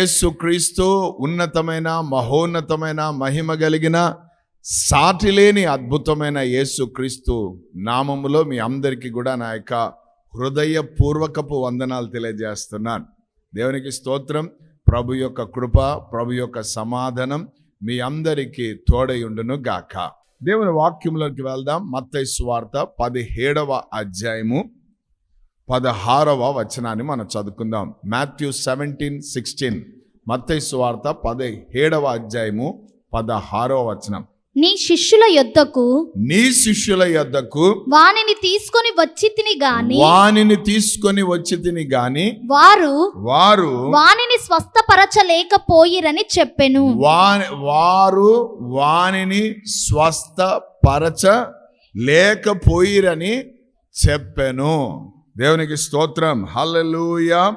యేసుక్రీస్తు ఉన్నతమైన మహోన్నతమైన మహిమ కలిగిన సాటిలేని అద్భుతమైన యేసుక్రీస్తు నామములో మీ అందరికీ కూడా నా యొక్క హృదయపూర్వకపు వందనాలు తెలియజేస్తున్నాను. దేవునికి స్తోత్రం. ప్రభు యొక్క కృప ప్రభు యొక్క సమాధానం మీ అందరికీ తోడయుండును గాక. దేవుని వాక్యంలోకి వెళ్దాం. మత్తై సువార్త పదిహేడవ అధ్యాయము. పదహారవ వచనాన్ని మనం చదువుకుందాం. Matthew seventeen sixteen. మత్తయి సువార్త పదిహేడవ అధ్యాయము పదహారవ వచనం. నీ శిష్యుల యొద్దకు నీ శిష్యుల యొద్దకు వానిని తీసుకొని వచ్చి తిని గాని వానిని తీసుకొని వచ్చి తిని గాని వారు వారు వానిని స్వస్థపరచలేకపోయిరని చెప్పెను. వాని వారు వానిని స్వస్థపరచ లేకపోయిరని చెప్పెను. దేవునికి స్తోత్రం. హల్లెలూయా.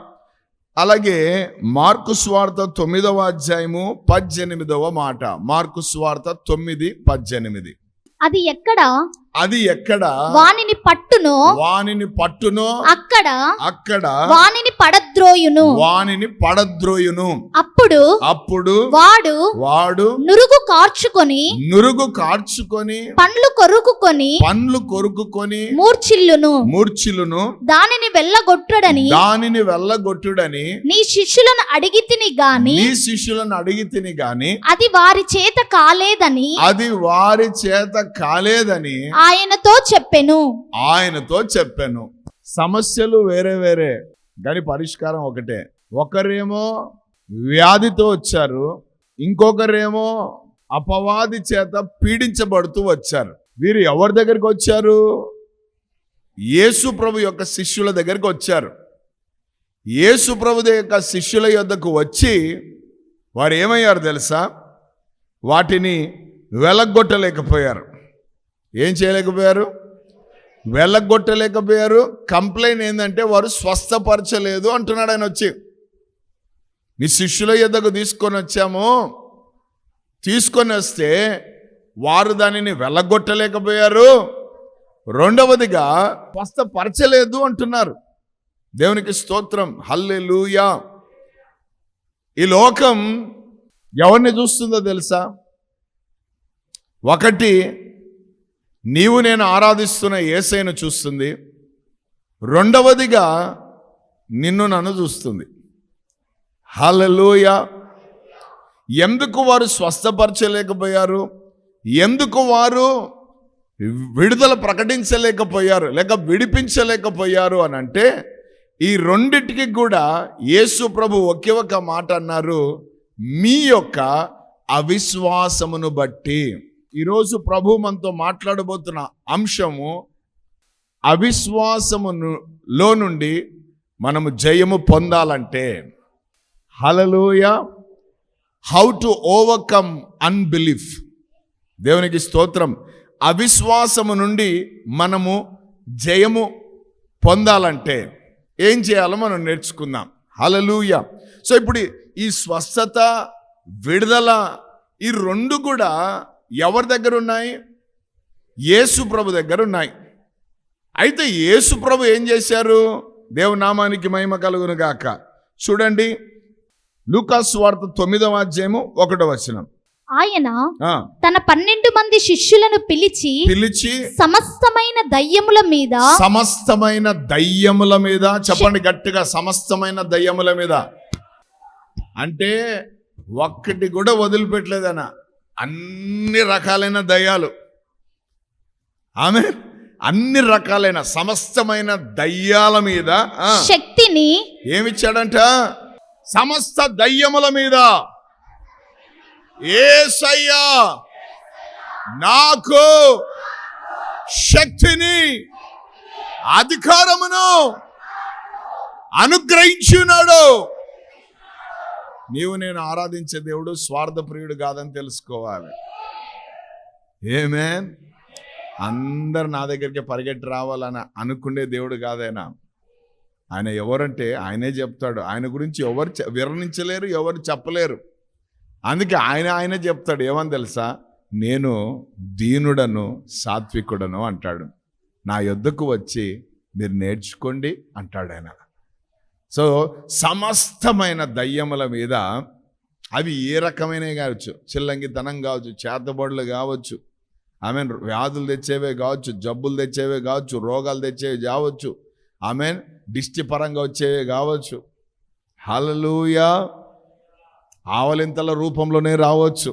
అలాగే మార్కు స్వార్థ తొమ్మిదవ అధ్యాయము పద్దెనిమిదవ మాట. మార్కు స్వార్థ తొమ్మిది పద్దెనిమిది. అది ఎక్కడ? అది ఎక్కడ? వానిని పట్టునో. వానిని పట్టునో. అక్కడ. అక్కడ. వానిని పడద్రోయును. వానిని పడద్రోయును. అప్పుడు అప్పుడు వాడు వాడు నురుగు కార్చుకొని నురుగు కార్చుకొని పండ్లు కొరుకుకొని పండ్లు కొరుకుకొని మూర్చిల్లును. మూర్ఛిలును దానిని వెళ్ళగొట్టుడని దానిని వెళ్ళగొట్టుడని నీ శిష్యులను అడిగి తిని గాని నీ శిష్యులను అడిగి తిని గాని అది వారి చేత కాలేదని అది వారి చేత కాలేదని ఆయనతో చెప్పెను. ఆయనతో చెప్పాను. సమస్యలు వేరే వేరే కానీ పరిష్కారం ఒకటే. ఒకరేమో వ్యాధితో వచ్చారు ఇంకొకరేమో అపవాది చేత పీడించబడుతూ వచ్చారు. వీరు ఎవరి దగ్గరికి వచ్చారు? యేసు ప్రభు యొక్క శిష్యుల దగ్గరికి వచ్చారు. యేసు ప్రభు యొక్క శిష్యుల యొద్దకు వచ్చి వారు ఏమయ్యారు తెలుసా? వాటిని వెలగొట్టలేకపోయారు. ఏం చేయలేకపోయారు? వెళ్ళగొట్టలేకపోయారు. కంప్లైంట్ ఏంటంటే వారు స్వస్థపరచలేదు అంటున్నాడు ఆయన వచ్చి. మీ శిష్యుల ఎద్దకు తీసుకొని వచ్చాము. తీసుకొని వస్తే వారు దానిని వెళ్ళగొట్టలేకపోయారు. రెండవదిగా స్వస్థపరచలేదు అంటున్నారు. దేవునికి స్తోత్రం. హల్లెలూయా. ఈ లోకం ఎవరిని చూస్తుందో తెలుసా? ఒకటి నీవు నేను ఆరాధిస్తున్న ఏసైను చూస్తుంది. రెండవదిగా నిన్ను నన్ను చూస్తుంది. హలలోయ ఎందుకు వారు స్వస్థపరచలేకపోయారు? ఎందుకు వారు విడుదల ప్రకటించలేకపోయారు? లేక విడిపించలేకపోయారు అని అంటే ఈ రెండిటికి కూడా యేసు ప్రభు ఒకే ఒక మాట అన్నారు. మీ యొక్క అవిశ్వాసమును బట్టి. ఈరోజు ప్రభు మనతో మాట్లాడబోతున్న అంశము అవిశ్వాసమును లో నుండి మనము జయము పొందాలంటే హలలోయ హౌ టు ఓవర్కమ్ అన్బిలీఫ్ దేవునికి స్తోత్రం. అవిశ్వాసము నుండి మనము జయము పొందాలంటే ఏం చేయాలో మనం నేర్చుకుందాం. హలలుయ సో ఇప్పుడు ఈ స్వస్థత విడుదల ఈ రెండు కూడా ఎవరి దగ్గర ఉన్నాయి? యేసు ప్రభు దగ్గర ఉన్నాయి. అయితే యేసు ప్రభు ఏం చేశారు? దేవునామానికి మహిమ కలుగును గాక. చూడండి లూకాస్ వార్త తొమ్మిదవ అధ్యాయము ఒకటో వచనం. ఆయన తన పన్నెండు మంది శిష్యులను పిలిచి పిలిచి సమస్తమైన దయ్యముల మీద సమస్తమైన దయ్యముల మీద చెప్పండి గట్టిగా సమస్తమైన దయ్యముల మీద. అంటే ఒక్కటి కూడా వదిలిపెట్టలేదన అన్ని రకాలైన దయ్యాలు. ఆమె అన్ని రకాలైన సమస్తమైన దయ్యాల మీద శక్తిని ఏమిచ్చాడంట? సమస్త దయ్యముల మీద. ఏసయ్యా నాకు శక్తిని అధికారమును అనుగ్రహించున్నాడు. నీవు నేను ఆరాధించే దేవుడు స్వార్థప్రియుడు కాదని తెలుసుకోవాలి. ఏమే అందరు నా దగ్గరికి పరిగెట్టి రావాలని అనుకునే దేవుడు కాదైనా. ఆయన ఎవరంటే ఆయనే చెప్తాడు. ఆయన గురించి ఎవరు చె- వివరించలేరు ఎవరు చెప్పలేరు. అందుకే ఆయన ఆయనే చెప్తాడు. ఏమని తెలుసా? నేను దీనుడను సాత్వికుడను అంటాడు. నా యొద్దకు వచ్చి మీరు నేర్చుకోండి అంటాడు ఆయన. సో సమస్తమైన దయ్యముల మీద అవి ఏ రకమైనవి కావచ్చు? చిల్లంగితనం కావచ్చు చేతబడులు కావచ్చు ఆమెన్ వ్యాధులు తెచ్చేవే కావచ్చు జబ్బులు తెచ్చేవే కావచ్చు రోగాలు తెచ్చేవి కావచ్చు ఆమెన్ దిష్టి పరంగా వచ్చేవే కావచ్చు. హలలుయా ఆవలింతల రూపంలోనే రావచ్చు.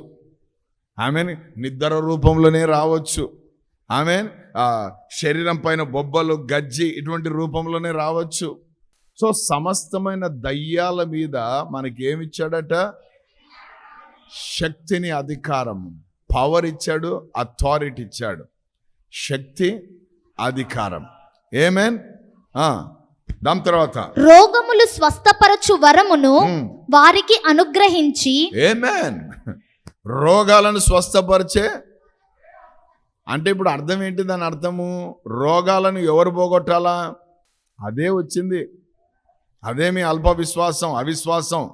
ఆమెన్ నిద్ర రూపంలోనే రావచ్చు. ఆమెన్ శరీరం పైన బొబ్బలు గజ్జి ఇటువంటి రూపంలోనే రావచ్చు. సో సమస్తమైన దయ్యాల మీద మనకి ఏమిచ్చాడట శక్తిని అధికారం పవర్ ఇచ్చాడు అథారిటీ ఇచ్చాడు. శక్తి అధికారం. ఏమేన్ దాని తర్వాత. రోగములు స్వస్థపరచు వరమును వారికి అనుగ్రహించి ఏమేన్ రోగాలను స్వస్థపరిచే. అంటే ఇప్పుడు అర్థం ఏంటి దాని అర్థము? రోగాలను ఎవరు పోగొట్టాలా? అదే వచ్చింది. అదేమి అల్ప విశ్వాసం అవిశ్వాసం.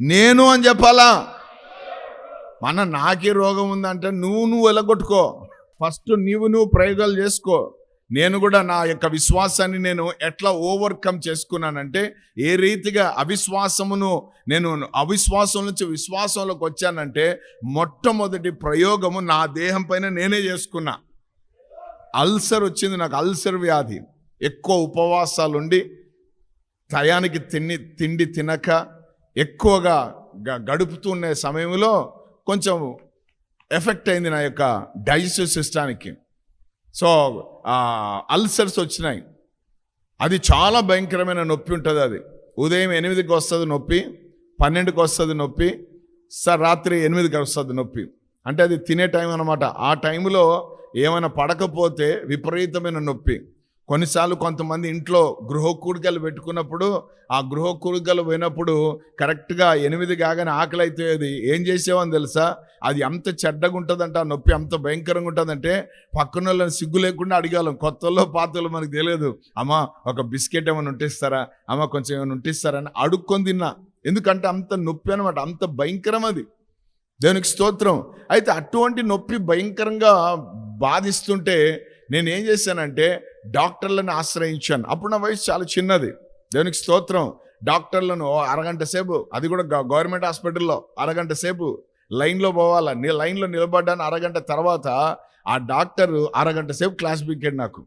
నేను అని చెప్పాలా? మన నాకే రోగం ఉందంటే నువ్వు నువ్వు ఎలగొట్టుకో ఫస్ట్ నీవు నువ్వు ప్రయోగాలు చేసుకో. నేను కూడా నా యొక్క విశ్వాసాన్ని నేను ఎట్లా ఓవర్కమ్ చేసుకున్నానంటే ఏ రీతిగా అవిశ్వాసమును నేను అవిశ్వాసం నుంచి విశ్వాసంలోకి వచ్చానంటే మొట్టమొదటి ప్రయోగము నా దేహం పైన నేనే చేసుకున్నా. అల్సర్ వచ్చింది నాకు అల్సర్ వ్యాధి. ఎక్కువ ఉపవాసాలు ఉండి టయానికి తిండి తిండి తినక ఎక్కువగా గ- గడుపుతున్న సమయంలో కొంచెం ఎఫెక్ట్ అయింది నా యొక్క డైజెస్టివ్ సిస్టానికి. సో అల్సర్స్ వచ్చినాయి. అది చాలా భయంకరమైన నొప్పి ఉంటుంది అది. ఉదయం ఎనిమిదికి వస్తుంది నొప్పి పన్నెండుకి వస్తుంది నొప్పి సార్ రాత్రి ఎనిమిదికి వస్తుంది నొప్పి. అంటే అది తినే టైం అనమాట ఆ టైంలో ఏమైనా పడకపోతే విపరీతమైన నొప్పి. కొన్నిసార్లు కొంతమంది ఇంట్లో గృహకూడికలు పెట్టుకున్నప్పుడు ఆ గృహకూడికలు పోయినప్పుడు కరెక్ట్గా ఎనిమిది కాగానే ఆకలి అవుతుంది ఏం చేసేవని తెలుసా? అది ఎంత చెడ్డగా ఉంటుందంట ఆ నొప్పి అంత భయంకరంగా ఉంటుందంటే పక్కన వాళ్ళని సిగ్గు లేకుండా అడిగాలం కొత్తలో పాతలో మనకు తెలియదు. అమ్మ ఒక బిస్కెట్ ఏమైనా ఉంటిస్తారా అమ్మ కొంచెం ఏమైనా ఉంటిస్తారా అని అడుక్కొని తిన్నా. ఎందుకంటే అంత నొప్పి అనమాట అంత భయంకరం అది. దేవునికి స్తోత్రం. అయితే అటువంటి నొప్పి భయంకరంగా బాధిస్తుంటే నేను ఏం చేశానంటే డాక్టర్లను ఆశ్రయించాను. అప్పుడు నా వయసు చాలా చిన్నది. దేవునికి స్తోత్రం. డాక్టర్లను అరగంట సేపు అది కూడా గ- గవర్నమెంట్ హాస్పిటల్లో అరగంట సేపు లైన్లో పోవాలా నీ లైన్లో నిలబడ్డాను అరగంట తర్వాత ఆ డాక్టర్ అరగంట సేపు క్లాస్ పీకాడు నాకు.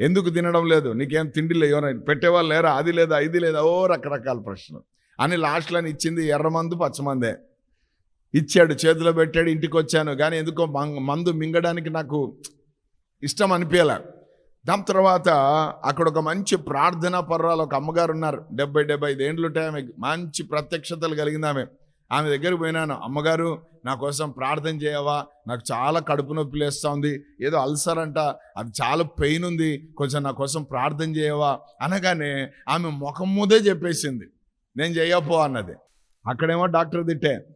ఎందుకు తినడం లేదు? నీకేం తిండి లేదు? ఎవరైనా పెట్టేవాళ్ళు లేరా? అది లేదా? ఇది లేదా? ఓ రకరకాల ప్రశ్నలు. అని లాస్ట్లో ఇచ్చింది ఎర్రమందు పచ్చమందే ఇచ్చాడు చేతిలో పెట్టాడు ఇంటికి వచ్చాను కానీ ఎందుకో మం- మందు మింగడానికి నాకు ఇష్టం అనిపించలే దాని తర్వాత అక్కడ ఒక మంచి ప్రార్థనా పర్రాలు ఒక అమ్మగారు ఉన్నారు. డెబ్బై డెబ్బై ఐదేండ్లు ఉంటాయి ఆమె మంచి ప్రత్యక్షతలు కలిగింది ఆమె. ఆమె దగ్గరికి పోయినాను. అమ్మగారు నా కోసం ప్రార్థన చేయవా? నాకు చాలా కడుపు నొప్పి లేస్తుంది. ఏదో అల్సర్ అంట. అది చాలా పెయిన్ ఉంది. కొంచెం నా కోసం ప్రార్థన చేయవా? అనగానే ఆమె ముఖం ముదే చెప్పేసింది. నేను చేయపో అన్నది. అక్కడేమో డాక్టర్ తిట్టే.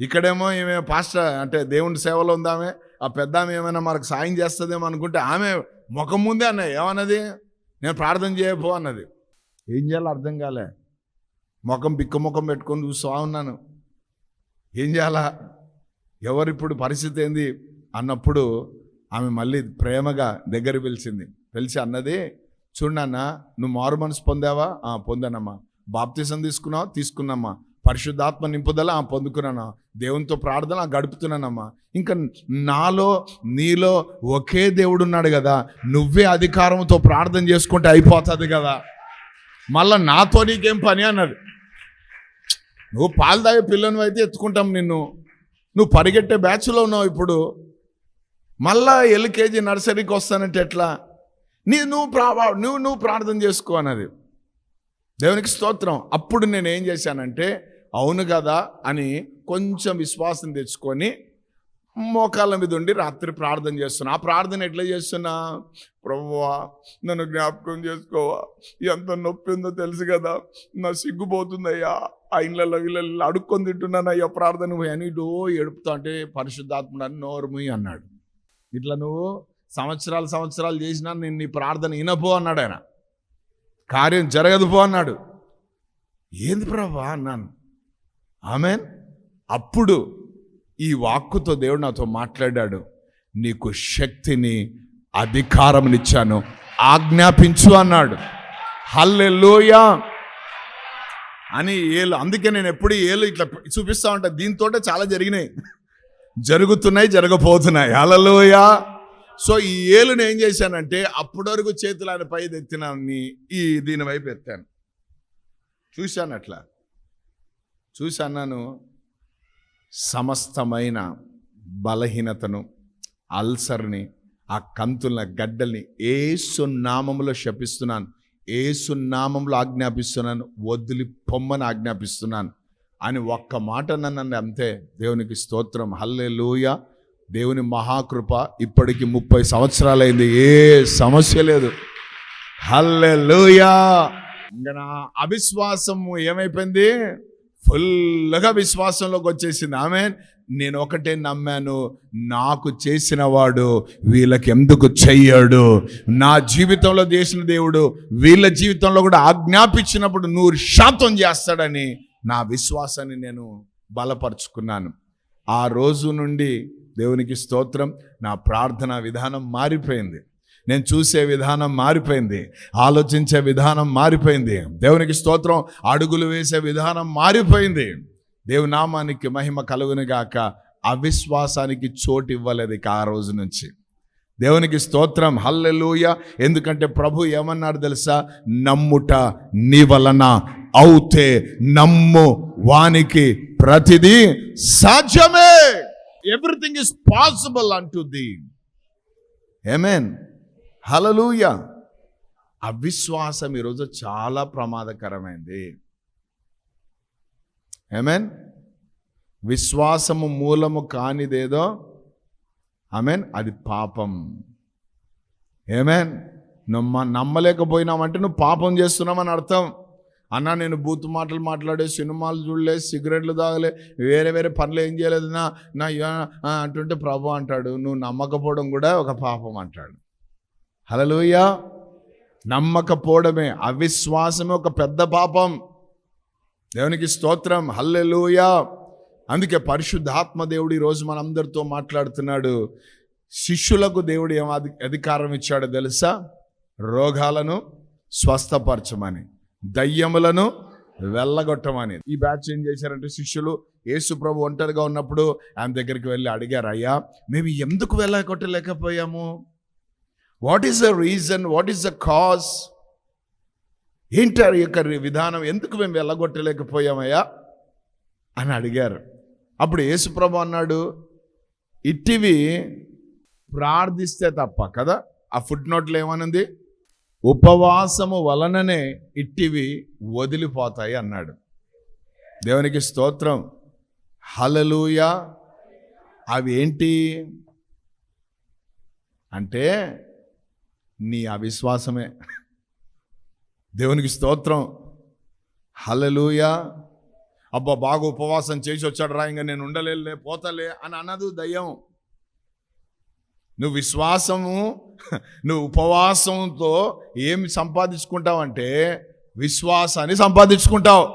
ఇక్కడేమో ఈమె పాస్టర్ అంటే దేవుని సేవలో ఉందామె ఆ పెద్ద ఆమె ఏమైనా మనకు సాయం చేస్తుందేమో అనుకుంటే ఆమె ముఖం ముందే అన్నది. ఏమన్నది? నేను ప్రార్థన చేయబో అన్నది. ఏం చేయాలో అర్థం కాలే. ముఖం బిక్క ముఖం పెట్టుకొని చూస్తూ ఉన్నాను. ఏం చేయాలా? ఎవరిప్పుడు పరిస్థితి ఏంది? అన్నప్పుడు ఆమె మళ్ళీ ప్రేమగా దగ్గర పిలిచింది. పిలిచి అన్నది చూడన్నా నువ్వు మారు మనసు పొందావా? పొందానమ్మా. బాప్తిసం తీసుకున్నావా? తీసుకున్నామ్మా. పరిశుద్ధాత్మ నింపుదల ఆ, దేవునితో ప్రార్థన గడుపుతున్నానమ్మా. ఇంకా నాలో నీలో ఒకే దేవుడు ఉన్నాడు కదా. నువ్వే అధికారంతో ప్రార్థన చేసుకుంటే అయిపోతుంది కదా. మళ్ళీ నాతో నీకేం పని అన్నది. నువ్వు పాలు తాగే పిల్లను అయితే ఎత్తుకుంటాం నిన్ను. నువ్వు పరిగెట్టే బ్యాచ్లో ఉన్నావు ఇప్పుడు. మళ్ళా ఎల్కేజీ నర్సరీకి వస్తానంటే ఎట్లా? నీ నువ్వు ప్రా నువ్వు నువ్వు ప్రార్థన చేసుకో అన్నది. దేవునికి స్తోత్రం. అప్పుడు నేను ఏం చేశానంటే అవును కదా అని కొంచెం విశ్వాసం తెచ్చుకొని మోకాళ్ళ మీద ఉండి రాత్రి ప్రార్థన చేస్తున్నా. ఆ ప్రార్థన ఎట్లా చేస్తున్నా? ప్రభువా నన్ను జ్ఞాపకం చేసుకోవా. ఎంత నొప్పి ఉందో తెలుసు కదా. నా సిగ్గుపోతుందయ్యా. ఆ ఇళ్ళల్లో వీళ్ళల్లో అడుక్కొని తింటున్నాను అయ్యా. ప్రార్థన పోయి అని డో ఎడుపుతా అంటే పరిశుద్ధాత్ముడు అని నోరుముయి అన్నాడు. ఇట్లా నువ్వు సంవత్సరాలు సంవత్సరాలు చేసినా నేను నీ ప్రార్థన వినపో అన్నాడు ఆయన. కార్యం జరగదు పో అన్నాడు. ఏంది ప్రభా అన్నాను. ఆమెన్. అప్పుడు ఈ వాక్కుతో దేవుడు నాతో మాట్లాడాడు. నీకు శక్తిని అధికారమునిచ్చాను ఆజ్ఞాపించు అన్నాడు. హల్లెల్లోయా అని ఏలు అందుకే నేను ఎప్పుడు ఏలు ఇట్లా చూపిస్తా ఉంటా. దీంతో చాలా జరిగినాయి. జరుగుతున్నాయి జరగబోతున్నాయి. హలలోయా సో ఈ ఏలుని ఏం చేశానంటే అప్పటి వరకు చేతులు ఆయన పై ఎత్తినాన్ని ఈ దీని వైపు ఎత్తాను. చూశాను అట్లా. చూశాను సమస్తమైన బలహీనతను అల్సర్ని ఆ కంతుల గడ్డల్ని ఏసునామంలో శపిస్తున్నాను. ఏసునామంలో ఆజ్ఞాపిస్తున్నాను. వదిలి పొమ్మని ఆజ్ఞాపిస్తున్నాను. అని ఒక్క మాట నన్ను అంతే. దేవునికి స్తోత్రం. హల్లే దేవుని మహాకృప ఇప్పటికి ముప్పై సంవత్సరాలైంది. ఏ సమస్య లేదు. హల్లే ఇంకా నా అవిశ్వాసము ఏమైపోయింది? ఫుల్గా విశ్వాసంలోకి వచ్చేసింది. ఆమె నేను ఒకటే నమ్మాను. నాకు చేసిన వాడు వీళ్ళకి ఎందుకు చెయ్యడు? నా జీవితంలో చేసిన దేవుడు వీళ్ళ జీవితంలో కూడా ఆజ్ఞాపించినప్పుడు నూరు శాతం చేస్తాడని నా విశ్వాసాన్ని నేను బలపరుచుకున్నాను. ఆ రోజు నుండి దేవునికి స్తోత్రం. నా ప్రార్థన విధానం మారిపోయింది. నేను చూసే విధానం మారిపోయింది. ఆలోచించే విధానం మారిపోయింది. దేవునికి స్తోత్రం. అడుగులు వేసే విధానం మారిపోయింది. దేవునామానికి మహిమ కలుగును గాక. అవిశ్వాసానికి చోటు ఇవ్వలేదు ఇక ఆ రోజు నుంచి. దేవునికి స్తోత్రం. హల్లెలూయ. ఎందుకంటే ప్రభు ఏమన్నాడు తెలుసా? నమ్ముట నీ వలన అవుతే నమ్ము వానికి ప్రతిదీ సాధ్యమే. ఎవ్రీథింగ్ ఇస్ పాసిబుల్ అంటు ది ఏమేన్ హలలుయ అవిశ్వాసం ఈరోజు చాలా ప్రమాదకరమైంది. ఏమేన్ విశ్వాసము మూలము కానిదేదో ఆమెన్ అది పాపం. ఏమేన్ నమ్మ నమ్మలేకపోయినామంటే నువ్వు పాపం చేస్తున్నామని అర్థం. అన్న నేను బూత్ మాటలు మాట్లాడే సినిమాలు చూడలే సిగరెట్లు తాగలే వేరే వేరే పనులు ఏం చేయలేదు. నా నా యా- అంటుంటే ప్రభు అంటాడు నువ్వు నమ్మకపోవడం కూడా ఒక పాపం అంటాడు. హలలోయ నమ్మకపోవడమే అవిశ్వాసమే ఒక పెద్ద పాపం. దేవునికి స్తోత్రం. హల్లెలూయ. అందుకే పరిశుద్ధాత్మ దేవుడు ఈరోజు మనందరితో మాట్లాడుతున్నాడు. శిష్యులకు దేవుడు ఏం అధి- అధికారం ఇచ్చాడో తెలుసా? రోగాలను స్వస్థపరచమని. దయ్యములను వెళ్ళగొట్టమని ఈ బ్యాచ్ ఏం చేశారంటే శిష్యులు యేసు ప్రభు ఒంటరిగా ఉన్నప్పుడు ఆయన దగ్గరికి వెళ్ళి అడిగారు అయ్యా మేము ఎందుకు వెళ్ళగొట్టలేకపోయాము? What is the reason what is the cause ఏంటి యొక్క విధానం? ఎందుకు మేము వెళ్ళగొట్టలేకపోయామయ్యా అని అడిగారు. అప్పుడు యేసుప్రభు అన్నాడు ఇట్టివి ప్రార్థిస్తే తప్ప కదా? ఆ ఫుడ్ నోట్లో ఏమనుంది? ఉపవాసము వలననే ఇట్టివి వదిలిపోతాయి అన్నాడు. దేవునికి స్తోత్రం. హలలుయ అవి ఏంటి? అంటే నీ అవిశ్వాసమే. దేవునికి స్తోత్రం. హలలుయ అబ్బా బాగా ఉపవాసం చేసి వచ్చాడు రా ఇంకా నేను ఉండలేలే పోతలే అని అనదు దయ్యం. నువ్వు విశ్వాసము నువ్వు ఉపవాసంతో ఏమి సంపాదించుకుంటావంటే విశ్వాసాన్ని సంపాదించుకుంటావు.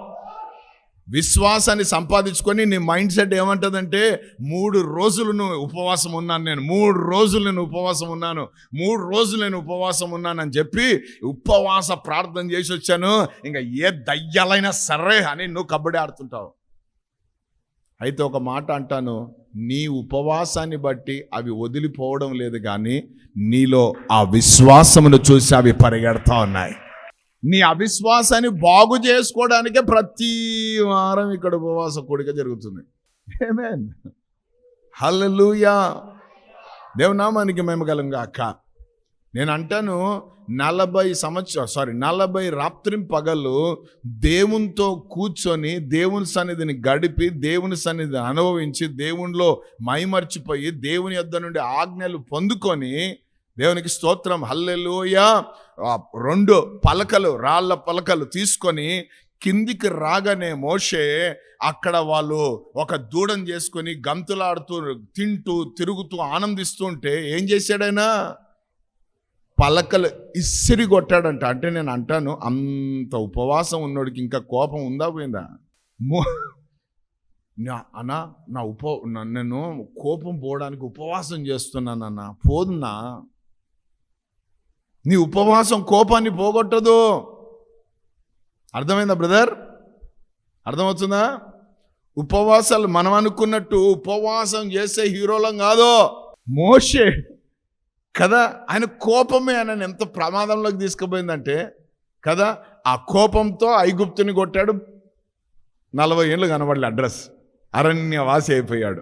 విశ్వాసాన్ని సంపాదించుకొని నీ మైండ్ సెట్ ఏమంటుందంటే మూడు రోజులు నువ్వు ఉపవాసం ఉన్నాను నేను మూడు రోజులు నేను ఉపవాసం ఉన్నాను మూడు రోజులు నేను ఉపవాసం ఉన్నాను అని చెప్పి ఉపవాస ప్రార్థన చేసి వచ్చాను. ఇంకా ఏ దయ్యాలైనా సరే అని నువ్వు కబడ్డీ ఆడుతుంటావు. అయితే ఒక మాట అంటాను నీ ఉపవాసాన్ని బట్టి అవి వదిలిపోవడం లేదు కానీ నీలో ఆ విశ్వాసమును చూసి అవి పరిగెడతా ఉన్నాయి. నీ అవిశ్వాసాన్ని బాగు చేసుకోవడానికే ప్రతి వారం ఇక్కడ ఉపవాస కోడిక జరుగుతుంది. ఏమేన్ హల్లెలూయా దేవునామానికి మేము అక్క నేను అంటాను నలభై సంవత్సరం సారీ నలభై రాత్రి పగలు దేవునితో కూర్చొని దేవుని సన్నిధిని గడిపి దేవుని సన్నిధిని అనుభవించి దేవునిలో మైమర్చిపోయి దేవుని యొద్ద నుండి ఆజ్ఞలు పొందుకొని దేవునికి స్తోత్రం హల్లెలోయ. రెండు పలకలు రాళ్ళ పలకలు తీసుకొని కిందికి రాగానే మోషే అక్కడ వాళ్ళు ఒక దూడం చేసుకొని గంతులాడుతూ తింటూ తిరుగుతూ ఆనందిస్తుంటే ఏం చేశాడైనా పలకలు ఇసిరి కొట్టాడంట. అంటే నేను అంటాను అంత ఉపవాసం ఉన్నోడికి ఇంకా కోపం ఉందా పోయిందా? మో- నా అన్నా నా ఉప నేను కోపం పోవడానికి ఉపవాసం చేస్తున్నానన్న పోదున్నా నీ ఉపవాసం కోపాన్ని పోగొట్టదు. అర్థమైందా బ్రదర్? అర్థమవుతుందా? ఉపవాసాలు మనం అనుకున్నట్టు ఉపవాసం చేసే హీరోలం కాదు. మోషే కదా? ఆయన కోపమే ఆయన ఎంత ప్రమాదంలోకి తీసుకుపోయిందంటే కదా? ఆ కోపంతో ఐగుప్తుని కొట్టాడు. నలభై ఏళ్ళు కనబడలే అడ్రస్. అరణ్యవాసి అయిపోయాడు.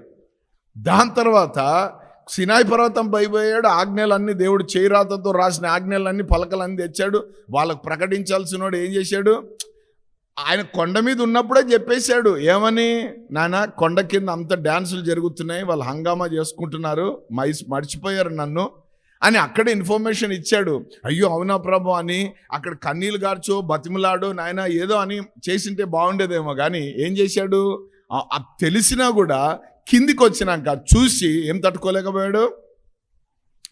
దాని తర్వాత సినాయి పర్వతం పైపోయాడు ఆజ్ఞలన్నీ దేవుడు చేయిరాతతో రాసిన ఆజ్ఞలన్నీ పలకలన్నీ తెచ్చాడు. వాళ్ళకు ప్రకటించాల్సినోడు ఏం చేశాడు? ఆయన కొండ మీద ఉన్నప్పుడే చెప్పేశాడు. ఏమని? నాన్న కొండ కింద అంత డ్యాన్సులు జరుగుతున్నాయి. వాళ్ళు హంగామా చేసుకుంటున్నారు. మైస్ మర్చిపోయారు నన్ను. అని అక్కడ ఇన్ఫర్మేషన్ ఇచ్చాడు. అయ్యో అవునా ప్రభు అని. అక్కడ కన్నీళ్ళు గార్చో బతిమలాడు నాయన ఏదో అని చేసింటే బాగుండేదేమో కానీ ఏం చేశాడు? తెలిసినా కూడా కిందికి వచ్చినాక చూసి ఏం తట్టుకోలేకపోయాడు?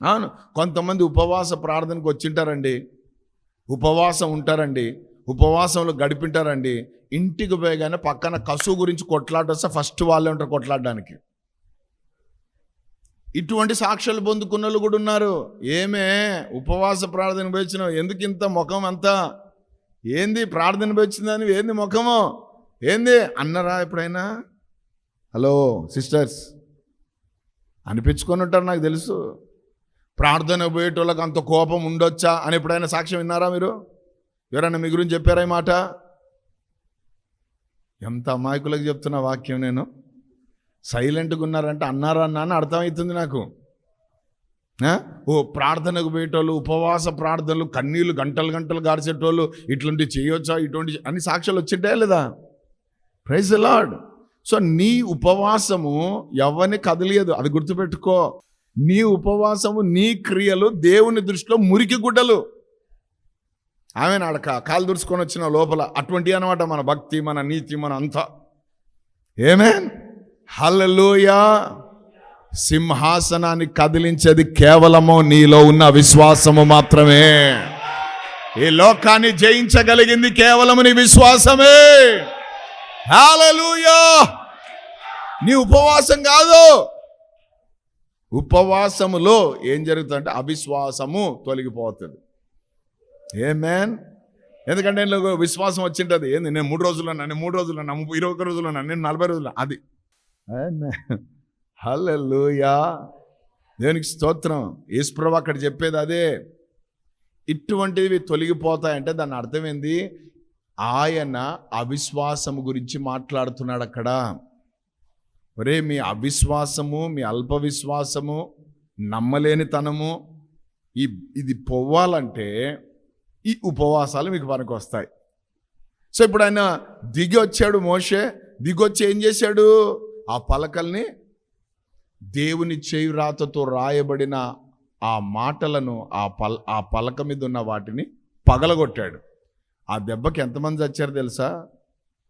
అవును కొంతమంది ఉపవాస ప్రార్థనకు వచ్చింటారండి. ఉపవాసం ఉంటారండి. ఉపవాసంలో గడిపింటారండి. ఇంటికి పోయగానే పక్కన కసువు గురించి కొట్లాట వస్తే ఫస్ట్ వాళ్ళే ఉంటారు కొట్లాడడానికి. ఇటువంటి సాక్ష్యాలు పొందుకున్న వాళ్ళు కూడా ఉన్నారు. ఏమే? ఉపవాస ప్రార్థన పోయించినావు. ఎందుకు ఇంత ముఖం అంతా? ఏంది ప్రార్థన పోయించిందని? ఏంది ముఖము? ఏంది? అన్నరా ఎప్పుడైనా? Hello sisters. అనిపించుకొని ఉంటారు నాకు తెలుసు. ప్రార్థన పోయేటోళ్ళకి అంత కోపం ఉండొచ్చా అని ఎప్పుడైనా సాక్ష్యం విన్నారా మీరు? ఎవరైనా మీ గురించి చెప్పారా ఈ మాట? ఎంత అమాయకులకు చెప్తున్న వాక్యం నేను. సైలెంట్గా ఉన్నారంటే అన్నారా అన్నా అని అర్థమవుతుంది నాకు. ఓ ప్రార్థనకు పోయేటోళ్ళు ఉపవాస ప్రార్థనలు కన్నీళ్ళు గంటలు గంటలు గార్చేటోళ్ళు ఇట్లాంటివి చేయొచ్చా ఇటువంటి అన్ని సాక్ష్యాలు వచ్చింటాయా లేదా? ప్రైజ్ లాడ్ సో నీ ఉపవాసము ఎవరిని కదిలియదు. అది గుర్తుపెట్టుకో. నీ ఉపవాసము నీ క్రియలు దేవుని దృష్టిలో మురికి గుడ్డలు. ఆమె నాడక కాలు దుడుచుకొని వచ్చిన లోపల అటువంటి అనమాట మన భక్తి మన నీతి మన అంతా. ఏమేన్ హలలోయ సింహాసనాన్ని కదిలించేది కేవలము నీలో ఉన్న విశ్వాసము మాత్రమే. ఈ లోకాన్ని జయించగలిగింది కేవలము నీ విశ్వాసమే. హల్లెలూయా. నీ ఉపవాసం కాదు. ఉపవాసములో ఏం జరుగుతుందంటే అవిశ్వాసము తొలగిపోతుంది. ఏ మ్యాన్ ఎందుకంటే విశ్వాసం వచ్చింటది. ఏంది? నేను మూడు రోజులు నేను మూడు రోజులు ఉన్నా ఇరవై ఒక్క రోజులు నేను నలభై రోజులు అది. హల్లెలూయా దేవునికి స్తోత్రం. ఈశ్వరవు అక్కడ చెప్పేది అదే. ఇటువంటివి తొలగిపోతాయంటే దాని అర్థం ఏంది? ఆయన అవిశ్వాసము గురించి మాట్లాడుతున్నాడు అక్కడ. ఒరే మీ అవిశ్వాసము మీ అల్ప విశ్వాసము నమ్మలేనితనము ఈ ఇది పోవాలంటే ఈ ఉపవాసాలు మీకు పనికి వస్తాయి. సో ఇప్పుడు ఆయన దిగి వచ్చాడు మోషే. దిగొచ్చి ఏం చేశాడు? ఆ పలకల్ని దేవుని చేయి రాతతో రాయబడిన ఆ మాటలను ఆ పల్ ఆ పలక మీద ఉన్న వాటిని పగలగొట్టాడు. ఆ దెబ్బకి ఎంతమంది చచ్చారు తెలుసా?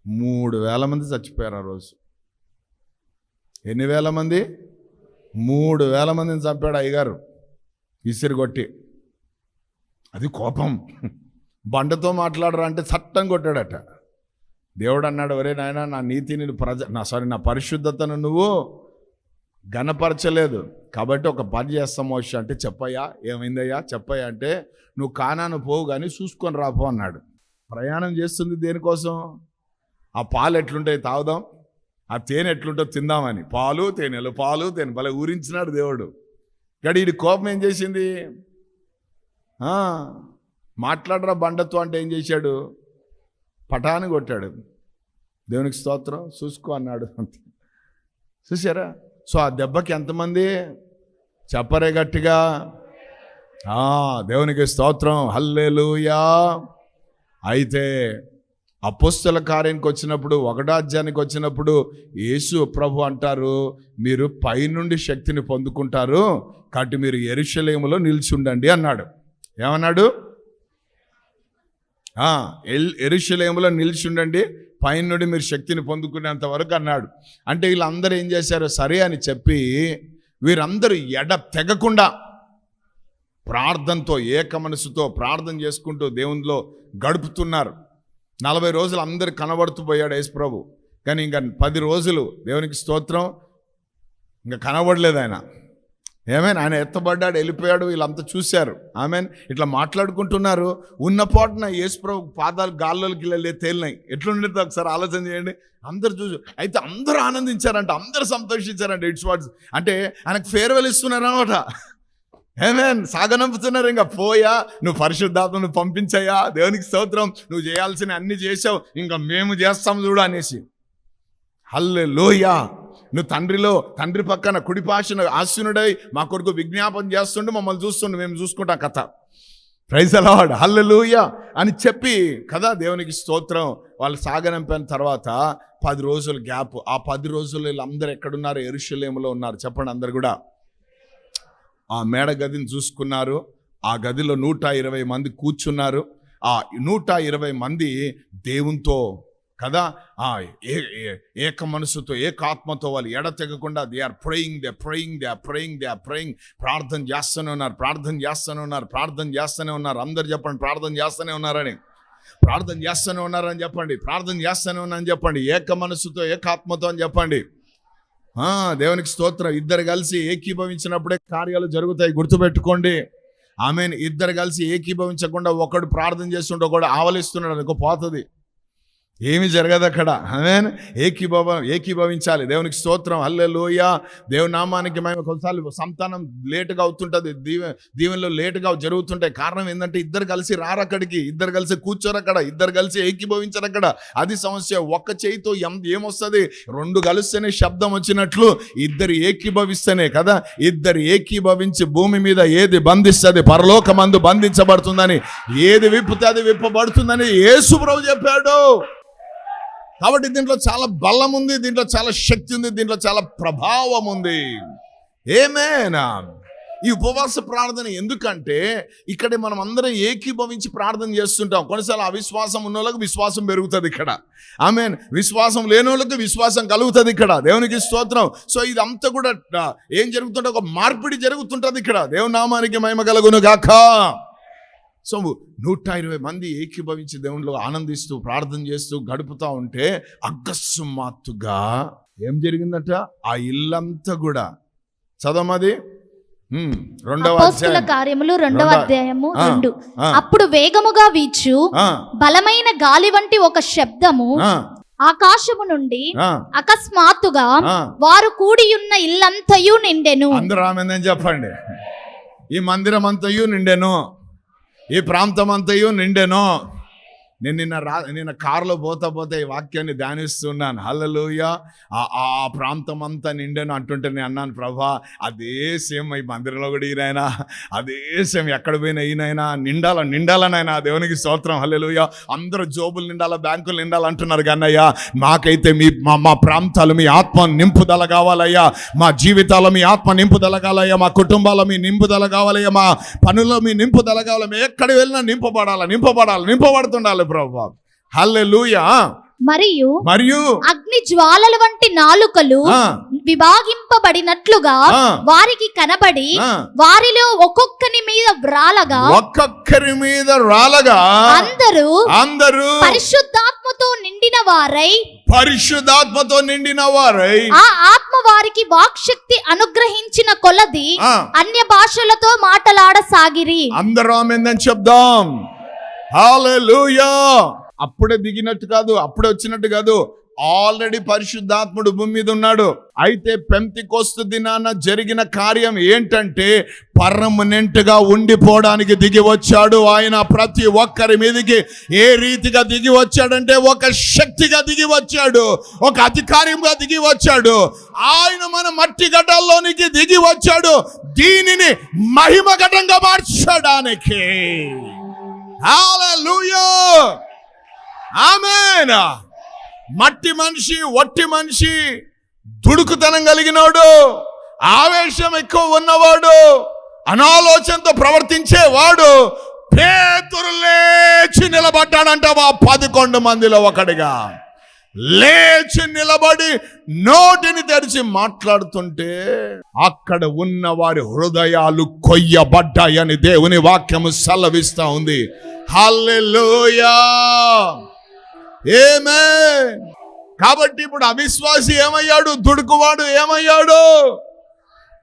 మూడు వేల మంది చచ్చిపోయారు ఆ రోజు. ఎన్ని వేల మంది? మూడు వేల మందిని చంపాడు అయ్యగారు. ఇసిరిగొట్టి కొట్టి. అది కోపం. బండతో మాట్లాడరా అంటే చట్టం కొట్టాడట. దేవుడు అన్నాడు ఒరే నాయన నా నీతిని ప్రజ నా సారీ నా పరిశుద్ధతను నువ్వు గనపరచలేదు కాబట్టి ఒక పని చేస్తాం మోష అంటే చెప్పయ్యా ఏమైందయ్యా? చెప్పయ్యా అంటే నువ్వు కానాను పోవు కానీ చూసుకొని రాపో అన్నాడు. ప్రయాణం చేస్తుంది దేనికోసం? ఆ పాలు ఎట్లుంటాయి తాగుదాం? ఆ తేనె ఎట్లుంటో తిందామని. పాలు తేనెలు పాలు తేనె భలే ఊరించినాడు దేవుడు. గడి ఇది కోపం ఏం చేసింది? మాట్లాడరా బండతో అంటే ఏం చేశాడు? పటాన్ని కొట్టాడు. దేవునికి స్తోత్రం. చూసుకో అన్నాడు. అంతే చూసారా సో ఆ దెబ్బకి ఎంతమంది చెప్పరే గట్టిగా? దేవునికి స్తోత్రం. హల్లేలుయా. అయితే అపోస్తల కార్యానికి వచ్చినప్పుడు ఒకటాధ్యానికి వచ్చినప్పుడు యేసు ప్రభు అంటారు మీరు పైనుండి శక్తిని పొందుకుంటారు కాబట్టి మీరు ఎరుషలేములో నిలిచి ఉండండి అన్నాడు. ఏమన్నాడు? ఎరుషలేములో నిలిచి ఉండండి పైనుండి మీరు శక్తిని పొందుకునేంత వరకు అన్నాడు. అంటే వీళ్ళందరూ ఏం చేశారు? సరే అని చెప్పి వీరందరూ ఎడ తెగకుండా ప్రార్థనతో ఏక మనసుతో ప్రార్థన చేసుకుంటూ దేవునిలో గడుపుతున్నారు. నలభై రోజులు అందరు కనబడుతూ పోయాడు యేసుప్రభు కానీ ఇంకా పది రోజులు దేవునికి స్తోత్రం. ఇంకా కనబడలేదు ఆయన. ఏమేన్ ఆయన ఎత్తబడ్డాడు వెళ్ళిపోయాడు వీళ్ళంతా చూశారు. ఆమెన్ ఇట్లా మాట్లాడుకుంటున్నారు. ఉన్న పాటున యేసుప్రభు పాదాలు గాల్లోకి వెళ్ళే తేలినాయి. ఎట్లుండేది ఒకసారి ఆలోచన చేయండి. అందరు చూసి అయితే అందరూ ఆనందించారంట అందరూ సంతోషించారంట ఇట్స్ వాట్స్ అంటే ఆయనకు ఫేర్వెల్ ఇస్తున్నారు అనమాట ఏమేన్ సాగనంపుతున్నారు ఇంకా పోయా నువ్వు పరిశుద్ధాత్మను పంపించాయా దేవునికి స్తోత్రం నువ్వు చేయాల్సిన అన్ని చేసావు ఇంకా మేము చేస్తాం చూడు అనేసి. హల్లే లోయా నువ్వు తండ్రిలో తండ్రి పక్కన కుడి పాషను ఆశీనుడై మా కొరకు విజ్ఞాపన చేస్తుండే మమ్మల్ని చూస్తుండే మేము చూసుకుంటాం కథ. ప్రైజ్ అలావాడు హల్లెలూయ అని చెప్పి కదా దేవునికి స్తోత్రం. వాళ్ళు సాగనంపిన తర్వాత పది రోజుల గ్యాప్. ఆ పది రోజులు వీళ్ళందరూ ఎక్కడున్నారు? ఎరుషులేములో ఉన్నారు. చెప్పండి అందరు కూడా. ఆ మేడ గదిని చూసుకున్నారు. ఆ గదిలో నూట ఇరవై మంది కూర్చున్నారు. ఆ నూట ఇరవై మంది దేవునితో కదా? ఏ ఏ- ఏక మనసుతో ఏకాత్మతో వాళ్ళు ఎడతెగకుండా they are praying they praying they are praying they are praying ప్రార్థన చేస్తూనే ఉన్నారు ప్రార్థన చేస్తూనే ఉన్నారు ప్రార్థన చేస్తూనే ఉన్నారు. అందరు చెప్పండి ప్రార్థన చేస్తూనే ఉన్నారని. ప్రార్థన చేస్తూనే ఉన్నారని చెప్పండి ప్రార్థన చేస్తూనే ఉన్నారని చెప్పండి. ఏక మనసుతో ఏకాత్మతో అని చెప్పండి. దేవునికి స్తోత్రం. ఇద్దరు కలిసి ఏకీభవించినప్పుడే కార్యాలు జరుగుతాయి గుర్తుపెట్టుకోండి. ఆమె ఇద్దరు కలిసి ఏకీభవించకుండా ఒకడు ప్రార్థన చేస్తుంటే ఒకడు ఆవలిస్తున్నాడు అనుకో పోతుంది. ఏమి జరగదు అక్కడ. ఆమె ఏకీభవ ఏకీభవించాలి. దేవునికి స్తోత్రం. అల్లెలోయ దేవుని నామానికి మేము కొన్నిసార్లు సంతానం లేటుగా అవుతుంటుంది. దీవె దీవెనలో లేటుగా జరుగుతుంటాయి. కారణం ఏంటంటే ఇద్దరు కలిసి రారు అక్కడికి ఇద్దరు కలిసి కూర్చోరు అక్కడ ఇద్దరు కలిసి ఏకీభవించరు అక్కడ. అది సమస్య. ఒక్క చేయితో ఎం ఏమొస్తుంది? రెండు కలిస్తేనే శబ్దం వచ్చినట్లు ఇద్దరు ఏకీభవిస్తేనే కదా? ఇద్దరు ఏకీభవించి భూమి మీద ఏది బంధిస్తుంది? పరలోకమందు బంధించబడుతుందని ఏది విప్పుతే అది విప్పబడుతుందని యేసుప్రభు చెప్పాడు. కాబట్టి దీంట్లో చాలా బలం ఉంది దీంట్లో చాలా శక్తి ఉంది దీంట్లో చాలా ప్రభావం ఉంది. ఏమేనా ఈ ఉపవాస ప్రార్థన ఎందుకంటే ఇక్కడ మనం అందరం ఏకీభవించి ప్రార్థన చేస్తుంటాం. కొన్నిసార్లు అవిశ్వాసం ఉన్న వాళ్ళకి విశ్వాసం పెరుగుతుంది ఇక్కడ. ఆమె విశ్వాసం లేని వాళ్ళకి విశ్వాసం కలుగుతుంది ఇక్కడ. దేవునికి స్తోత్రం. సో ఇదంతా కూడా ఏం జరుగుతుంటే ఒక మార్పిడి జరుగుతుంటుంది ఇక్కడ. దేవుని నామానికి మహిమ కలుగును గాక సో నూట ఇరవై మంది ఏకీభవించి దేవునిలో ఆనందిస్తూ ప్రార్థన చేస్తూ గడుపుతూ ఉంటే అకస్మాత్తుగా ఏం జరిగిందట? ఆ ఇల్లంతా కూడా. చదవమది? రెండవ కార్యములు రెండవ అధ్యాయము రెండు. అప్పుడు వేగముగా వీచు బలమైన గాలి వంటి ఒక శబ్దము ఆకాశము నుండి అకస్మాత్తుగా. వారు కూడి ఉన్న ఇల్లంతయు నిండెను. అందరూ ఆమెందని చెప్పండి. ఈ మందిరం అంతయు నిండెను. ఈ ప్రాంతం అంతయు నిండెను. నేను నిన్న రా నిన్న కారులో పోతా పోతే ఈ వాక్యాన్ని ధ్యానిస్తున్నాను. హలలోయ ఆ ఆ ప్రాంతం అంతా నిండాను అంటుంటే నేను అన్నాను ప్రభా అదే సేమ్ ఈ మందిరంలో కూడా ఈయనైనా అదే సేమ్ ఎక్కడ పోయినా ఈయనైనా నిండాల నిండాలనైనా దేవునికి స్తోత్రం హలలోయ అందరూ జోబులు నిండాల బ్యాంకులు నిండాలి అంటున్నారు కన్నయ్యా మాకైతే మీ మా మా ప్రాంతాలు మీ ఆత్మ నింపుదల కావాలయ్యా. మా జీవితాలు మీ ఆత్మ నింపుదల కావాలయ్యా. మా కుటుంబాల మీ నింపుదల కావాలయ్యా. మా పనుల్లో మీ నింపుదల కావాలి మేము ఎక్కడ వెళ్ళినా నింపబడాలి నింపబడాలి నింపబడుతుండాలి ప్రభు హల్లెలూయా. మరియు మరియు అగ్ని జ్వాలల వంటి నాలుకలు విభాగింపబడినట్లుగా. వారికి కనబడి. వారిలో ఒక్కొక్కని మీద వ్రాలగా ఒక్కొక్కరి మీద రాలగా అందరూ అందరూ పరిశుద్ధాత్మతో నిండిన వారై పరిశుద్ధాత్మతో నిండిన వారై ఆ ఆత్మ వారికి వాక్శక్తి అనుగ్రహించిన కొలది అన్య భాషలతో మాటలాడసాగిరి. అందరూ ఆమెందని చెప్దాం. హాలూయా అప్పుడే దిగినట్టు కాదు అప్పుడే వచ్చినట్టు కాదు ఆల్రెడీ పరిశుద్ధాత్ముడు భూమి మీద ఉన్నాడు. అయితే పెంతికొస్తు దినాన జరిగిన కార్యం ఏంటంటే పర్మనెంట్గా ఉండిపోవడానికి దిగి వచ్చాడు ఆయన ప్రతి ఒక్కరి మీదకి. ఏ రీతిగా దిగి వచ్చాడంటే ఒక శక్తిగా దిగి వచ్చాడు ఒక అధికారంగా దిగి వచ్చాడు. ఆయన మన మట్టి గడ్డల్లోనికి దిగి వచ్చాడు. దీనిని మహిమ ఘటంగా మార్చడానికి. ఆమెన్ మట్టి మనిషి వట్టి మనిషి దుడుకుతనం కలిగినోడు ఆవేశం ఎక్కువ ఉన్నవాడు అనాలోచనతో ప్రవర్తించేవాడు పేతురు లేచి నిలబడ్డాడంట ఆ పదకొండు మందిలో ఒకడిగా. లేచి నిలబడి నోటిని తెరిచి మాట్లాడుతుంటే అక్కడ ఉన్న వారి హృదయాలు కొయ్యబడ్డాయని దేవుని వాక్యము సెలవిస్తా ఉంది. హల్లెలూయా! ఏమే కాబట్టి ఇప్పుడు అవిశ్వాసి ఏమయ్యాడు? దుడుకువాడు ఏమయ్యాడు?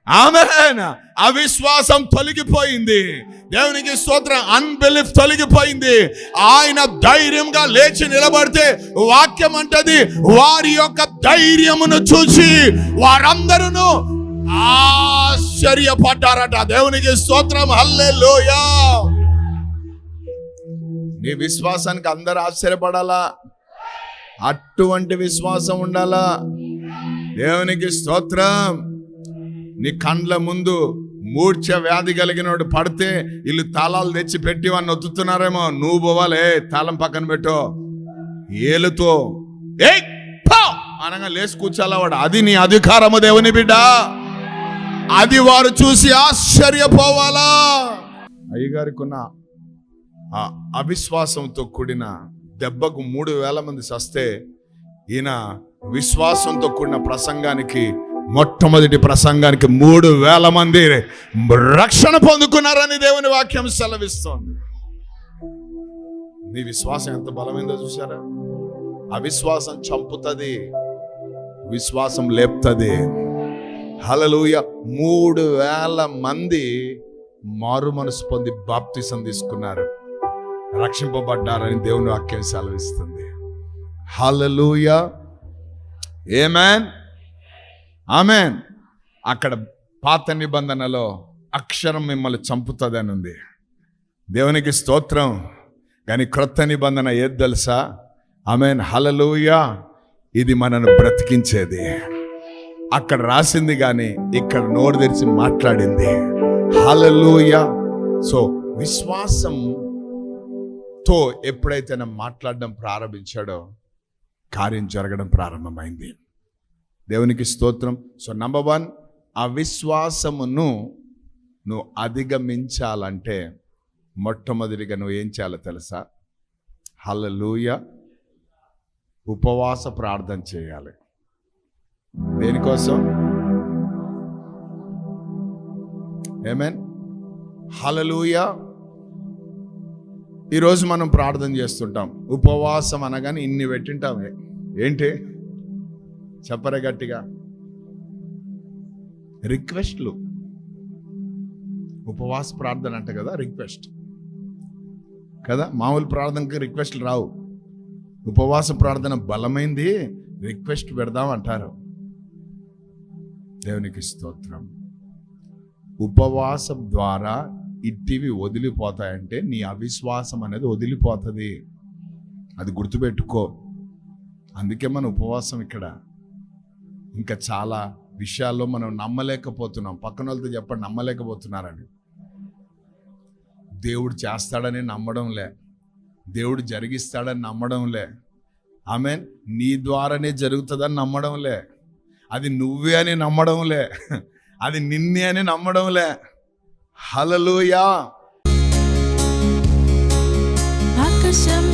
ఆమెన్. అవిశ్వాసం తొలగిపోయింది. దేవునికి స్తోత్రం అన్బిలీఫ్ తొలగిపోయింది. ఆయన ధైర్యంగా లేచి నిలబడితే వాక్యం అంటది వారి యొక్క ధైర్యమును చూసి వారందరూ ఆశ్చర్యపడ్డారట. దేవునికి స్తోత్రం హల్లెలూయా. నీ విశ్వాసానికి అందరు ఆశ్చర్యపడాలా? అటువంటి విశ్వాసం ఉండాలా? దేవునికి స్తోత్రం. నీ కండ్ల ముందు మూర్ఛ వ్యాధి కలిగినోడు పడితే వీళ్ళు తాళాలు తెచ్చి పెట్టి వాడిని ఒత్తుతున్నారేమో. నువ్వు పోవాలే. తాళం పక్కన పెట్టు. ఏలుతో ఏ అనగా లేచి కూర్చోాలా వాడు. అది నీ అధికారము దేవుని బిడ్డ. అది వారు చూసి ఆశ్చర్యపోవాలా. అయ్యగారికి ఉన్న ఆ అవిశ్వాసంతో కూడిన దెబ్బకు మూడు వేల మంది సస్తే ఈయన విశ్వాసంతో కూడిన ప్రసంగానికి మొట్టమొదటి ప్రసంగానికి మూడు వేల మంది రక్షణ పొందుకున్నారని దేవుని వాక్యం సెలవిస్తోంది. నీ విశ్వాసం ఎంత బలమైందో చూసారా అవిశ్వాసం చంపుతుంది విశ్వాసం లేపుతుంది. హలలుయ మూడు వేల మంది మారు మనసు పొంది బాప్తిసం తీసుకున్నారు. రక్షింపబడ్డారని దేవుని వాక్యం సెలవిస్తుంది. Hallelujah amen amen. అక్కడ పాత నిబంధనలో అక్షరం మిమ్మల్ని చంపుతుంది అని ఉంది దేవునికి స్తోత్రం. కానీ క్రొత్త నిబంధన ఏది తెలుసా? ఆమెన్ హలలుయా ఇది మనను బ్రతికించేది. అక్కడ రాసింది కానీ ఇక్కడ నోరు తెరిచి మాట్లాడింది. హలలుయా సో విశ్వాసంతో ఎప్పుడైతే మాట్లాడడం ప్రారంభించాడో కార్యం జరగడం ప్రారంభమైంది. దేవునికి స్తోత్రం. సో నంబర్ వన్ అవిశ్వాసమును నువ్వు అధిగమించాలంటే మొట్టమొదటిగా నువ్వు ఏం చేయాలో తెలుసా? హల్లెలూయ. ఉపవాస ప్రార్థన చేయాలి. దేనికోసం? ఏమేన్ హలలుయ ఈరోజు మనం ప్రార్థన చేస్తుంటాం. ఉపవాసం అనగానే ఇన్ని పెట్టింటామే ఏంటి? చెప్పరగట్టిగా. రిక్వెస్ట్లు. ఉపవాస ప్రార్థన అంట కదా రిక్వెస్ట్. కదా మామూలు ప్రార్థనకి రిక్వెస్ట్లు రావు. ఉపవాస ప్రార్థన బలమైంది రిక్వెస్ట్ పెడదాం అంటారు. దేవునికి స్తోత్రం. ఉపవాసం ద్వారా ఇట్టివి వదిలిపోతాయంటే నీ అవిశ్వాసం అనేది వదిలిపోతుంది. అది గుర్తుపెట్టుకో. అందుకే మన ఉపవాసం ఇక్కడ. ఇంకా చాలా విషయాల్లో మనం నమ్మలేకపోతున్నాం. పక్కన వాళ్ళతో చెప్పండి నమ్మలేకపోతున్నారని. దేవుడు చేస్తాడని నమ్మడంలే దేవుడు జరిగిస్తాడని నమ్మడంలే ఆమె నీ ద్వారానే జరుగుతుందని నమ్మడంలే అది నువ్వే అని నమ్మడంలే అది నిన్నే అని నమ్మడంలే హలలుయా ఆకాశం